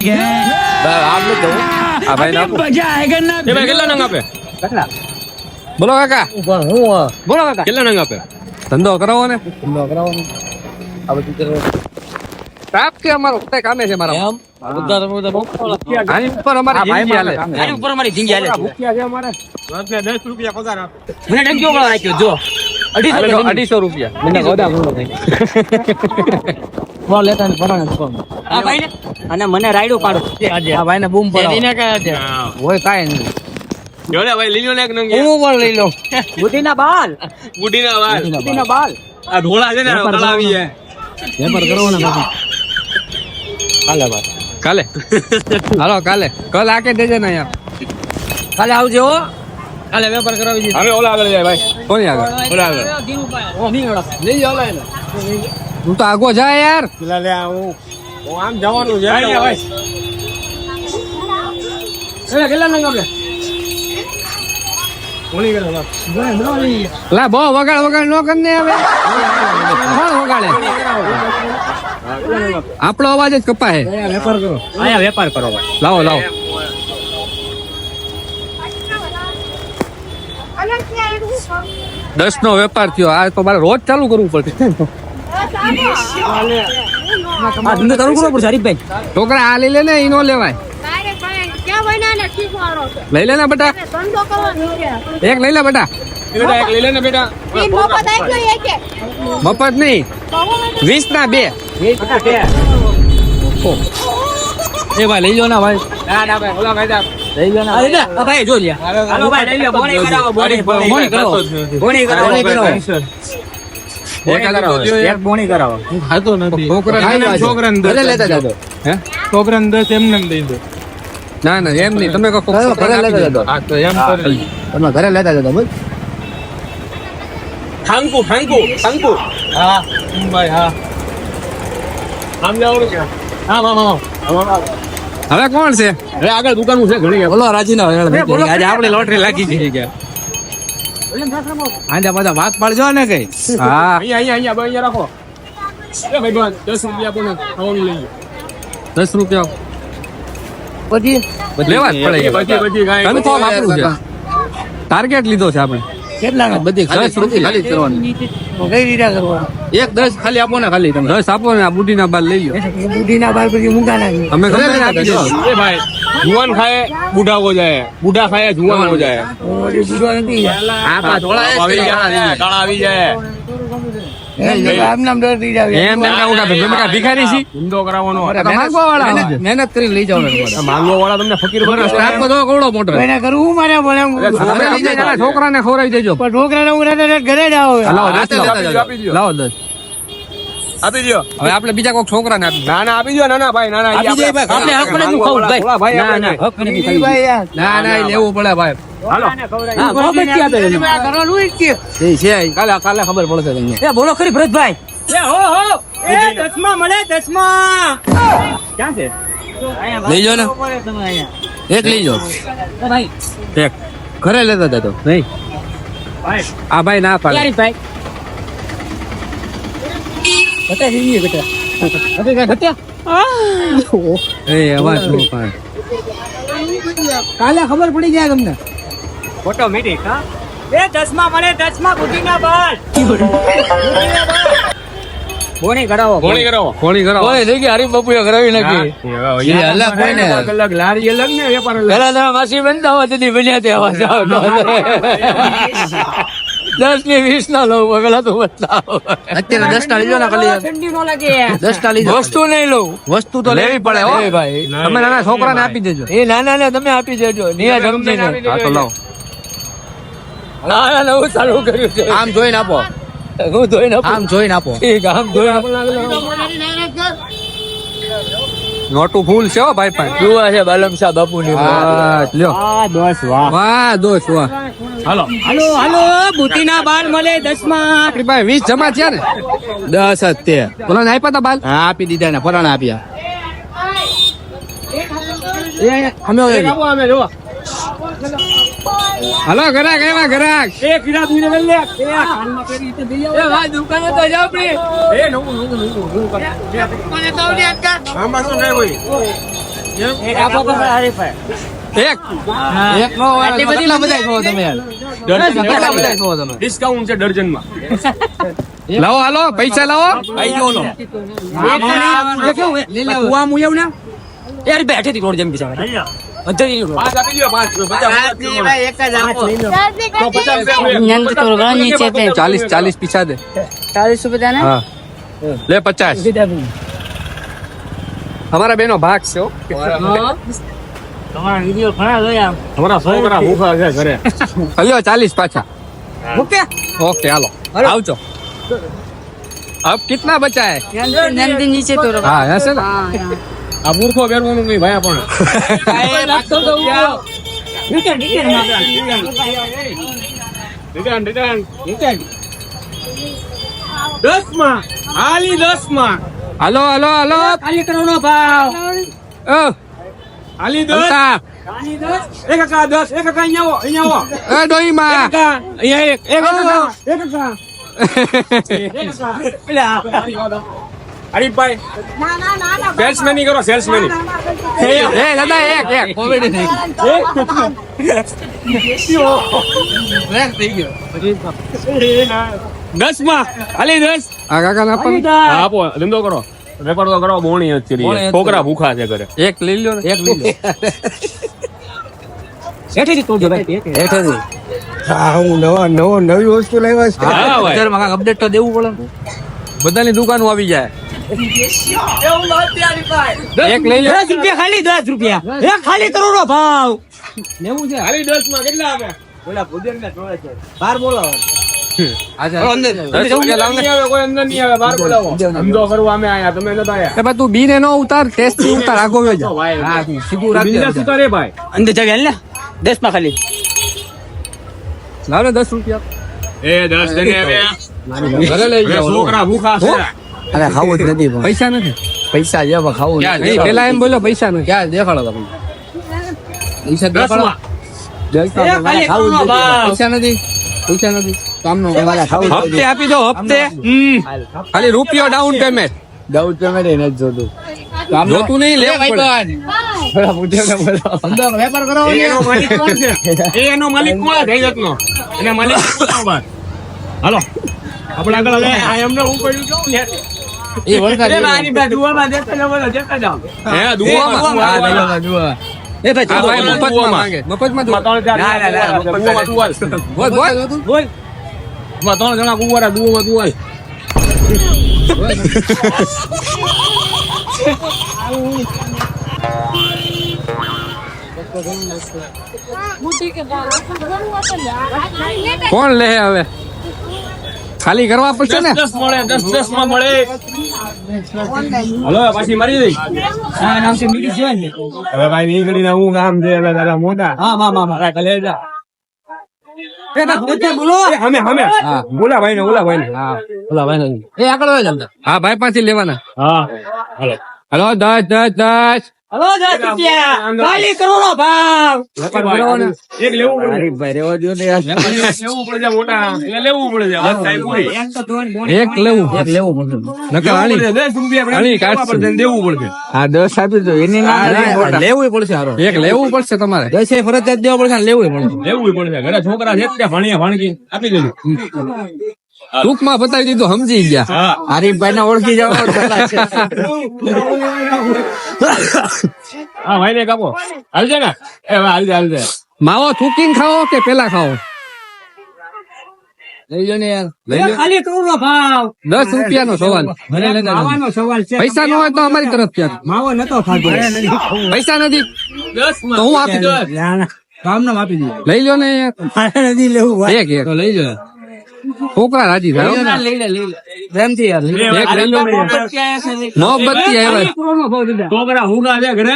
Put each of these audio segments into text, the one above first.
આપ નથી જવું. આ ભાઈ નાખો એ ભાઈ કેટલા નંગ આપે? બોલો કાકા. બોલો કાકા. કેટલા નંગ આપે? ધંધો કરાવો ને. ધંધો કરાવો ને. આ બધું કરો. સ્ટાફ કે અમારો? કઈ કામે છે મારા? એમ? ઉધાર ઉધાર આની ઉપર અમારી જિંદગી હાલે. આની ઉપર અમારી જિંદગી હાલે છે. છે અમારે. દસ રૂપિયા પગાર આપે. મને ડંકીઓ વાળો રાખ્યો જો. અઢીસો રૂપિયા મને ગોદા મોડો થઈ લેતા ને પરાણે આ ભાઈ ને અને મને રાયડો પાડો. આ ભાઈને બૂમ પાડો એને છે. હોય કાઈ નહીં. જોડે ભાઈ લીલો ને એક નંગી હું પણ લીલો. બુઢીના બાલ. બુઢીના બાલ. બુઢીના બાલ. આ ઢોળા છે ને તળાવી છે વેપાર કરો ને બાપા કાલે બાપા કાલે. હાલો કાલે. કલ આકે દેજે ને યાર કાલે આવજો હો. કાલે વેપાર કરાવી દીધો. હવે ઓલા આગળ જાય ભાઈ. કોની આગળ? ઓલા આગળ. ઓ નહીં ઓલા લઈ જાઓ લાઈને હું તો આગો જાય યાર. પેલા લે હું હું આમ જવાનું છે. ભાઈ એટલે કેટલા નંગ આપણે કોની લા બહુ વગાડ વગાડ નો કર ને હવે. કોણ વગાડે? આપણો અવાજ જ કપાય વેપાર કરો. આયા વેપાર કરો લાવો લાવો. દસ નો વેપાર થયો. આ તો મારે રોજ ચાલુ કરવું પડશે. આ ધંધો ચાલુ કરવો પડશે હરીફભાઈ. છોકરા આ લઈ લે ને ઈ નો લેવાય. લઈ લે ને બેટા. એક લઈ લે બેટા. બેટા એક લઈ લે ને બેટા મફત નહીં. વીસ ના બે. એ ભાઈ લઈ લો ના ભાઈ. ના ના ભાઈ ઓલા ભાઈ લઈ લો ના અરે ના, આ ભાઈ જો લ્યા. ભાઈ લઈ લો બોણી કરાવો બોણી બોણી બોણી કરાવો. બોણી કરાવો ખાતો નથી. છોકરા લેતા હે? છોકરાને દસ એમને એમ દઈ દો. ના ના એમ નહીં. તમે ઘરે લેતા આપી હા તો એમ કરી તમે ઘરે લેતા જતો બોલ ખાંકુ ખાંકુ ખાંકુ હા ભાઈ હા. આમ જવાનું છે. હા હા હા. હવે કોણ છે? હવે આગળ દુકાનું છે ઘણી. બોલો રાજીના આજે આપણે લોટરી લાગી ગઈ કે આજે બધા વાત પાડજો ને કઈ. હા. અહીંયા અહીંયા અહીંયા રાખો. એ ભાઈ દસ રૂપિયા પણ ખાવાનું લઈ દસ રૂપિયા. પછી? લેવા જ પડે. પછી પછી કન્ફર્મ આપણું છે. ટાર્ગેટ લીધો છે આપણે. કેટલા બધી દસ ખાલી કરવાની કઈ રીતે કરવાનું એક દસ ખાલી આપો ને ખાલી તમે. દસ આપો ને આ બુઢીના બાર લઈ લો બુઢીના બાર પછી મૂકા નાખી અમે ગમે આપી એ ભાઈ જુવાન ખાય બુઢા હો જાય. બુઢા ખાય જુવાન હો જાય. નથી આ પા ધોળા આવી જાય. મહેનત- મહેનત કરી લઈ જાવ માંગવા વાળા તમને ફકીર મોટો એને કરવું મારે છોકરાને ખવડાવી દેજો. પણ છોકરાને હું ઘરે જ આવો. લાવો દસ. આપી દો હવે આપણે બીજા કોઈક છોકરાને આપી ના ના આપી દો ના ના ભાઈ ના ના આપી દે ભાઈ, આપણે હક નથી ખાવું, ભાઈ. ભાઈ. ના, ના. હક નથી ખાવું. ના ના લેવું પડે ભાઈ. હાલો. હા, બરોબર છે આપણે. એ છે કાલે કાલે ખબર પડશે તમને. એ બોલો ખરી ભરતભાઈ. એ હો હો. એ દસમા મળે દસમા ક્યાં છે? લઈ જાઓ ને. એક લઈ ભાઈ. એક. ઘરે લેતા જતો નહીં આ ભાઈ ના પાડે. ભાઈ? ઘટા જઈએ ઘટા હવે કાંઈ ઘટ્યા એ અવાજ નો પાડે. કાલે ખબર પડી જાય તમને. ઓટોમેટિક હા? એ દસમા મને દસમા બુદ્ધિના બાલ બોણી કરાવો કરાવો. કોણી કરો ઓય થઈ ગઈ હરીફ બાપુએ કરાવી નાખી. એ અલગ હોય ને. અલગ અલગ લારી અલગ ને વેપાર અલગ. પેલા માસી બનતા હોય તેથી બન્યા તે આવા જાઓ તો. દસની વીસ ના લઉં પેલા તો બતાવો અત્યારે દસ ના લીધો ના ખાલી દસ ના લીધો. વસ્તુ નહીં લઉં. વસ્તુ તો લેવી પડે હો. ભાઈ. તમે નાના છોકરાને આપી દેજો. એ નાના ને તમે આપી દેજો. નિયા સમજી ને. હા તો લાવો. નાના ને હું ચાલુ કર્યું છે આમ જોઈને આપો. હું જોઈને આપો. આમ જોઈને આપો. ઠીક આમ જોઈને આપો. નોટું ફૂલ છે હો ભાઈ પણ. જુઓ છે બાલમ શાહ બાપુ ની વાહ લ્યો વાહ. વાહ દોસ્ત વાહ. હાલો. હાલો હાલો બુટીના બાલ મળે દસમા. આપણી ભાઈ વીસ જમા થયા ને. દસ જ તે. બોલો ને આપ્યા તા બાલ? હા આપી દીધા ને ફરાણા આપ્યા. અમે હલો ઘરાક એવા ઘરાક. એ હીરા દૂધ લઈ લે. એ કાનમાં પહેરી તે દઈ આવો. એ ભાઈ દુકાને તો જાવ પ્લી એ નવું નવું નવું નવું કર. આમાં શું નહીં ભાઈ? એક આપો આરે હરીફાઈ એક. એક નો હોય તો બધા છો તમે કેટલા બધા છો. તમે? ડિસ્કાઉન્ટ છે ડર્જનમાં લાવો હાલો પૈસા લાવો. આઈ ગયો નો કુવા મુયવ ને? યાર બેઠી રોડ જેમ બિચારા. ચાલીસ ચાલીસ પીછા દે. ચાલીસ રૂપિયા ને? હા. લે પચાસ. અમારા બેનો ભાગ છે હો. તમારા વિડિયો ઘણા જોયા તમારા છોકરા ભૂખા છે ઘરે હલ્યો ચાલીસ પાછા ઓકે ઓકે હાલો આવજો अब कितना बचा है નંદી નીચે તો રખો. हाँ ऐसे ना હા, હા. આ મૂર્ખો પહેરવાનું નહીં ભાઈ પણ રિટર્ન રિટર્ન દસ માં હાલી દસ માં हेलो हेलो हेलो ખાલી કરોડો ભાવ આલી દસ. આલી દસ. એ કાકા દસ એ કાકા અહીંયા આવો અહીંયા આવો. એ ડોઈ માં કાકા અહીંયા એક એ કાકા એ કાકા એ કાકા પેલા હરીફભાઈ સેલ્સમેનની કરો સેલ્સમેન એ દાદા એક એક. કોમેડી નહીં એક. થઈ ગયો. દસ. માં ખાલી દસ. કાકા આપો ધંધો કરો. રેકોર્ડ કરો બોણી જ કરી. છોકરા ભૂખા છે ઘરે. એક લઈ લો એક લઈ લો હેઠેથી તોડજો ભાઈ હેઠેથી. હા હું નવા નવો નવી વસ્તુ લાવ્યા છે. હા અત્યારે મારા અપડેટ તો દેવું પડે બધાની દુકાનો આવી જાય. ખાલી દસ ભાવ. બાર બોલાવો ધંધો કરવા અમે આયા તમે નતા આયા. એ બા તું બીને નો ઉતાર ટેસ્ટ ઉતાર આગો વયો જા. હા તું સીધું રાખ બિઝનેસ દે ઉતારે ભાઈ? અંદર જગ્યા ને. દસમાં ખાલી. લાવ ને દસ રૂપિયા. એ દસ ઘરે લઈ જાઓ. છોકરા ભૂખા છે. અરે ખાવું જ નથી પૈસા નથી. પૈસા જે ખાવું પેલા એમ બોલો પૈસા નથી. ક્યાં દેખાડો તમે? પૈસા દેખાડો. ખાવું પૈસા નથી. પૈસા નથી. કામનો જ હપ્તે આપી દો હપ્તે. ખાલી રૂપિયો ડાઉન પેમેન્ટ દઉં તમે નથી જોતું. જોતું નહીં લેવું વેપાર કરો એનો માલિક કોણ છે? એ માલિક કોણ છે જગતનો એના માલિક હાલો. આપણે આગળ હવે આ એમને હું પડ્યું કેવું ને એ વરસાદ હે. દુવામાં હા, એ ભાઈ મફતમાં મફતમાં દુવામાં. બોલ, બોલ. બોલ. એમાં ત્રણ જણા કુંવારા દુવામાં દુવાલ. કોણ લે હવે? ખાલી કરવા પડશે ને? દસ મળે દસ દસમાં મળે. હલો પાછી મારી દઈ. નામ છે મીડી છે હવે ભાઈ નીકળીને હું કામ છે તારા મોટા હા મા મા મા હા. બોલા. ભાઈ ને બોલા ભાઈ હા ઓલા ભાઈ એ આગળ વયો હા ભાઈ પાસેથી લેવાના. હા. હાલો. હલો દસ દસ દસ. હલો દસ રૂપિયા ખાલી કરોડો ભાવ. એક લેવું પડે. ભાઈ દો ને લેવું પડે મોટા. એટલે લેવું પડે છે વાત થાય પૂરી એક લેવું એક લેવું પડશે નકર આણી લેવું પડે છે. દસ રૂપિયા આપણે આણી લેવા કાઢશું. પડશે ને દેવું પડશે હા દસ આપી દો એની લેવું પડશે હારો. એક લેવું પડશે તમારે. દસ એ ફરજિયાત દેવા પડશે લેવું પડશે. લેવું પડશે. ઘણા છોકરા છે ત્યાં ભણીએ ભણકી. આપી દેજો. ટૂંકમાં બતાવી દીધું સમજી ગયા. હરીફભાઈ ને ઓળખી જાવ હા ભાઈ ને કાપો. હાલજે ને. એ હાલજે હાલજે. માવો થૂકીને ખાઓ કે પેલા ખાઓ? લઈ લો ને યાર. લઈ લો. ખાલી કરોડો ભાવ. દસ રૂપિયાનો સવાલ. સવાલ પૈસા ન હોય તો અમારી તરફ ત્યાં માવો નતો ખાધો. પૈસા નથી. તો હું આપી દઉં. કામ નામ આપી લઈ લો ને યાર. નથી લેવું એક એક. લઈ લો છોકરા રાજી થાય પ્રેમથી ને ઘરે?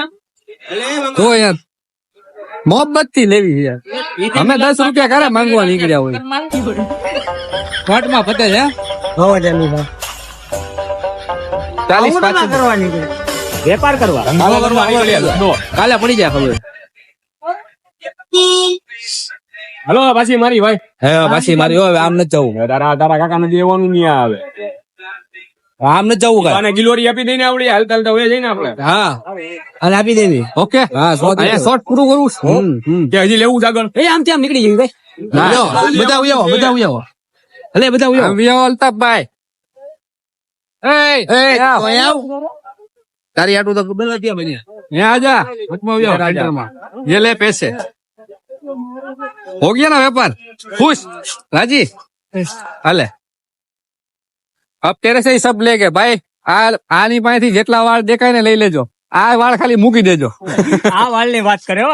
તો યાર મોહબ્બતથી લેવી યાર. અમે દસ રૂપિયા કરે માંગવા નીકળ્યા હોય. કોર્ટમાં પતે છે. ચાલીસ પાછળ કરવાની. વેપાર કરવા. કાલે પડી જાય ખબર. હલો પાછી મારી ભાઈ. હે પાછી મારી હવે આમ ન જવું. તારા તારા કાકાને જેવાનું નહીં આવે. આમ ન જવું કાઈ. અને ગિલોરી આપી દઈને આવડી હાલ તાલ તો જઈને આપણે. હા. અને આપી દેવી ઓકે? હા શોર્ટ શોર્ટ પૂરું કરું કે હજી લેવું જાગણ એ આમ તેમ નીકળી જઈ ભાઈ? બધા ઉયાવો બધા ઉયાવો. અલે બધા ઉયાવો. ઉયાવો અલ્તાફભાઈ એ એ આવ. તારી આટલું તો બને ત્યાં બન્યા. ત્યાં આજા વચમાં આવ્યો જે લે પૈસે. હો ગયા ના વેપાર? ખુશ? રાજી? હાલે. અબ તેરે સે સબ લે કે ભાઈ આ આની પાસેથી જેટલા વાળ દેખાય ને લઈ લેજો. આ વાળ ખાલી મૂકી દેજો. આ વાળની વાત કર્યો